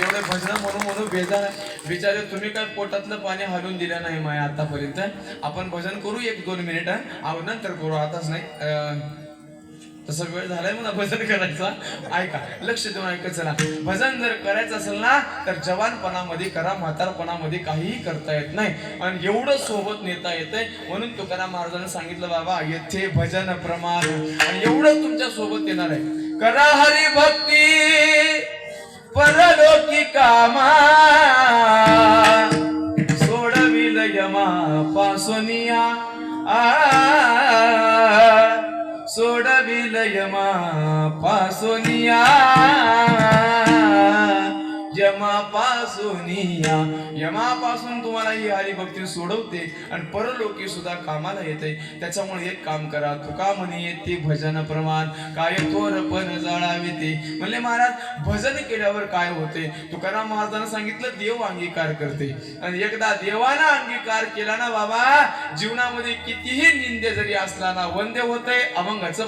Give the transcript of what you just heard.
एवढे भजन म्हणून म्हणून बेजार बिचारे तुम्ही काय पोटातलं पाणी हलवून दिलं नाही माया आतापर्यंत? आपण भजन करू एक दोन मिनिट. नंतर करू. आताच नाही तसा वेळ झालाय मला भजन करायचा. ऐका लक्ष देऊन ऐकत चला. भजन जर करायचं असेल ना तर जवानपणामध्ये करा म्हातारपणामध्ये काहीही करता येत नाही. आणि एवढं सोबत नेता येतंय. म्हणून तुकाराम महाराजांना सांगितलं बाबा येथे भजन प्रमाण. आणि एवढं तुमच्यासोबत येणार आहे. करा हरी भक्ती परलो कामा. सोडविल यमा पासोनिया आ सोडविल यमा पासोनिया यमापासून या यमापासून तुम्हाला ही हरिभक्ती सोडवते आणि परलोकी सुद्धा कामाला येते. त्याच्यामुळे एक काम करा तुका म्हणे येते भजन प्रमाण. काय थोर पण जाळावे ते. म्हणले महाराज भजन केल्यावर काय होते? तुकाराम महाराजांना सांगितलं देव अंगीकार करते. आणि एकदा देवाना अंगीकार केला ना बाबा जीवनामध्ये कितीही निंदे जरी असला ना वंदे होते अभंगाचं